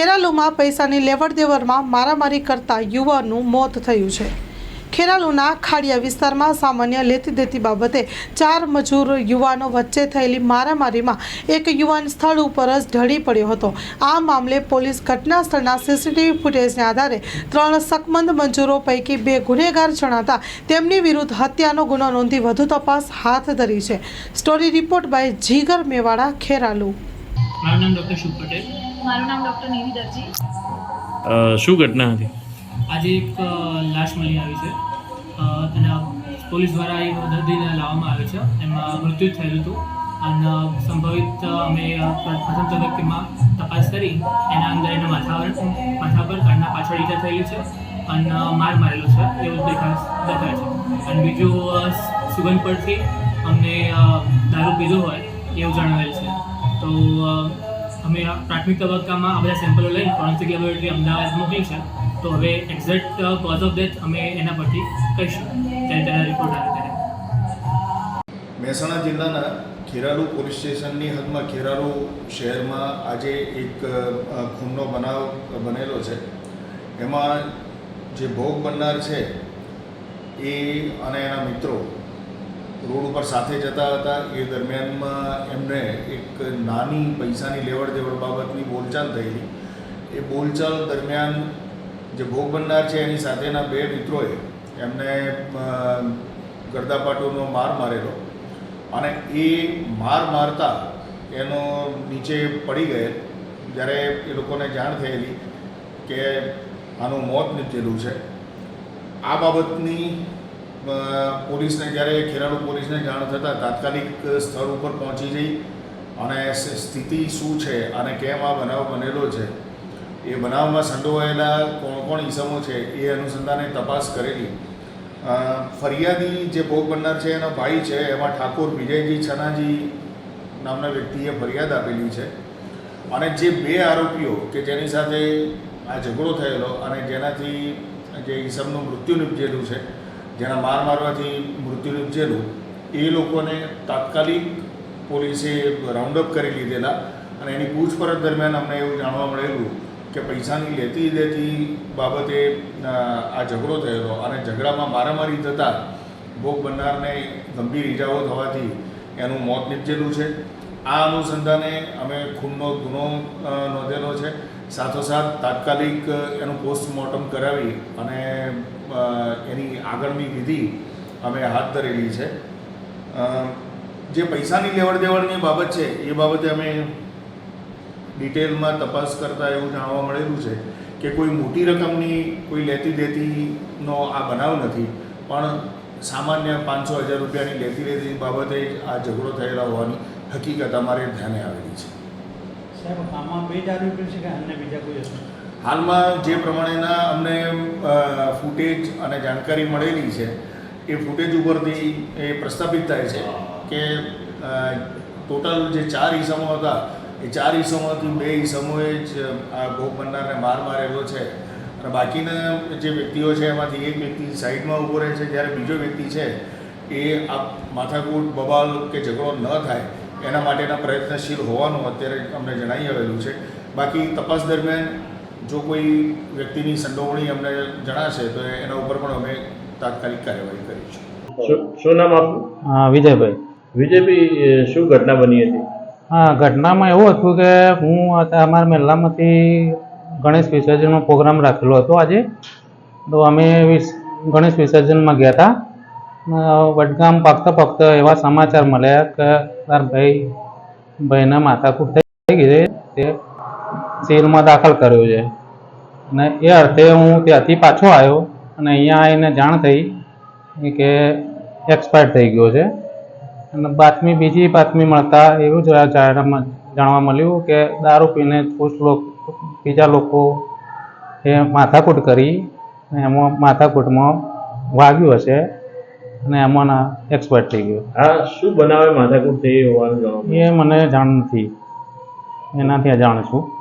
ખેરાલુમાં પૈસાની લેવડ દેવડમાં મારામારી કરતા યુવાનનું મોત થયું છે. ખેરાલુના ખાડિયા વિસ્તારમાં સામાન્ય લેતી દેતી બાબતે ચાર મજૂર યુવાનો વચ્ચે થયેલી મારામારીમાં એક યુવાન સ્થળ ઉપર જ ઢળી પડ્યો હતો. આ મામલે પોલીસ ઘટના સ્થળના સીસીટીવી ફૂટેજને આધારે ત્રણ શકમંદ મજૂરો પૈકી બે ગુનેગાર જણાતા તેમની વિરુદ્ધ હત્યાનો ગુનો નોંધી વધુ તપાસ હાથ ધરી છે. Story report by Jigar Mewada, Kheralu. મારું શુભ પટેલ. મારું નામ ડૉક્ટર નિધિ દરજી. શું ઘટના હતી? આજે એક લાશ મળી આવી છે. અને પોલીસ દ્વારા એ દર્દીને લાવવામાં આવે છે. એમાં મૃત્યુ થયેલું હતું. અને સંભવિત અમે પ્રથમ તબક્કેમાં તપાસ કરી. એના અંદર એના માથા પર માથા પર કાનના પાછળ ઈજા થયેલી છે અને માર મારેલો છે એવું દેખાય દેખાય છે. અને બીજું સુગંધ પરથી અમને દારૂ પીધો હોય એવું જણાવેલ છે. તો અમે આ પ્રાથમિક તબક્કામાં આ બધા સેમ્પલો લઈને ફોરેન્સિક લેબોરેટરી અમદાવાદ મોકલી છે. તો હવે એક્ઝેક્ટ કોઝ ઓફ ડેથ અમે એના પરથી કહીશું. ત્યારે તેના રિપોર્ટ આવે ત્યારે. મહેસાણા જિલ્લાના ખેરાલુ પોલીસ સ્ટેશનની હદમાં ખેરાલુ શહેરમાં આજે એક ખૂનનો બનાવ બનેલો છે. એમાં જે ભોગ બનનાર છે એ અને એના મિત્રો રોડ ઉપર સાથે જતા હતા. એ દરમિયાનમાં એમને એક નાની પૈસાની લેવડ દેવડ બાબતની બોલચાલ થયેલી. એ બોલચાલ દરમિયાન જે ભોગ બનનાર છે એની સાથેના બે મિત્રોએ એમને ગરદાપાટોનો માર મારેલો. અને એ માર મારતા એનો નીચે પડી ગયેલ જ્યારે એ લોકોને જાણ થયેલી કે આનું મોત નીપજેલું છે. આ બાબતની પોલીસને જ્યારે ખેરાલુ પોલીસને જાણ થતાં તાત્કાલિક સ્થળ ઉપર પહોંચી જઈ અને સ્થિતિ શું છે અને કેમ આ બનાવ બનેલો છે, એ બનાવમાં સંડોવાયેલા કોણ કોણ ઈસમો છે એ અનુસંધાને તપાસ કરેલી. ફરિયાદી જે ભોગ બનનાર છે એનો ભાઈ છે, એમાં ઠાકોર વિજયજી છનાજી નામના વ્યક્તિએ ફરિયાદ આપેલી છે. અને જે બે આરોપીઓ કે જેની સાથે આ ઝઘડો થયેલો અને જેનાથી જે ઈસમનું મૃત્યુ નિપજેલું છે જેના માર મારવાથી મૃત્યુ નિપજેલું, એ લોકોને તાત્કાલિક પોલીસે રાઉન્ડ અપ કરી લીધેલા અને એની પૂછપરછ દરમિયાન અમને એવું જાણવા મળેલું કે પૈસાની લેતી દેતી બાબતે આ ઝઘડો થયેલો અને ઝઘડામાં મારામારી થતાં ભોગ બનનારને ગંભીર ઈજાઓ થવાથી એનું મોત નીપજેલું છે. આ અનુસંધાને અમે ખૂનનો, ગુનો નોંધેલો છે. સાથોસાથ તાત્કાલિક એનું પોસ્ટમોર્ટમ કરાવી અને એની આગળની વિધિ અમે હાથ ધરેલી છે. જે પૈસાની લેવડ દેવડની બાબત છે, એ બાબતે અમે ડિટેલમાં તપાસ કરતાં એવું જાણવા મળેલું છે કે કોઈ મોટી રકમની કોઈ લેતી દેતીનો આ બનાવ નથી, પણ સામાન્ય પાંચસો હજાર રૂપિયાની લેતી દેતી બાબતે જ આ ઝઘડો થયેલા હોવાની હકીકત અમારે ધ્યાને આવેલી છે. સાહેબ, આમાં બે જ આરોપીઓ છે કે અન્ય બીજા કોઈ હાલમાં જે પ્રમાણેના અમને ફૂટેજ અને જાણકારી મળેલી છે, એ ફૂટેજ ઉપરથી એ પ્રસ્થાપિત થાય છે કે ટોટલ જે ચાર ઈસમો હતા, એ ચાર ઈસમોથી બે ઈસમોએ જ આ ભોગ બનનારને માર મારેલો છે. અને બાકીના જે વ્યક્તિઓ છે, એમાંથી એક વ્યક્તિ સાઈડમાં ઊભો રહે છે, જ્યારે બીજો વ્યક્તિ છે, એ આ માથાકૂટ, બબાલ કે ઝઘડો ન થાય એના માટેના પ્રયત્નશીલ હોવાનું અત્યારે અમને જણાવી આવેલું છે. બાકી તપાસ દરમિયાન જો કોઈ વ્યક્તિની સંડોવણી અમને જણાશે તો એના ઉપર પણ અમે તાત્કાલિક કાર્યવાહી કરીશું. શું નામ આપનું? હા વિજયભાઈ. વિજયભાઈ શું ઘટના બની હતી? હા ઘટનામાં એવું હતું કે હું અમારા મહેલામાંથી ગણેશ વિસર્જનનો પ્રોગ્રામ રાખેલો હતો આજે. તો અમે વિસ- ગણેશ વિસર્જનમાં ગયા હતા. વડગામ પાકતા પાકતા એવા સમાચાર મળ્યા કે તાર ભાઈ, ભાઈને માથાકૂટ થઈ ગઈ તે જેલમાં દાખલ કર્યો છે. અને એ અર્થે હું ત્યાંથી પાછો આવ્યો અને અહીંયા આવીને જાણ થઈ કે એક્સપાયર થઈ ગયો છે. અને બાતમી, બીજી બાતમી મળતા એવું જાણવા મળ્યું કે દારૂ પીને કુછ લોકો, બીજા લોકો એ માથાકૂટ કરી એમાં માથાકૂટમાં વાગ્યું હશે. અને એમાં એક્સપાયર થઈ ગયો. હા શું બનાવે માથાકૂટ થઈ હોવાનું એ મને જાણ નથી. એનાથી અજાણ છું.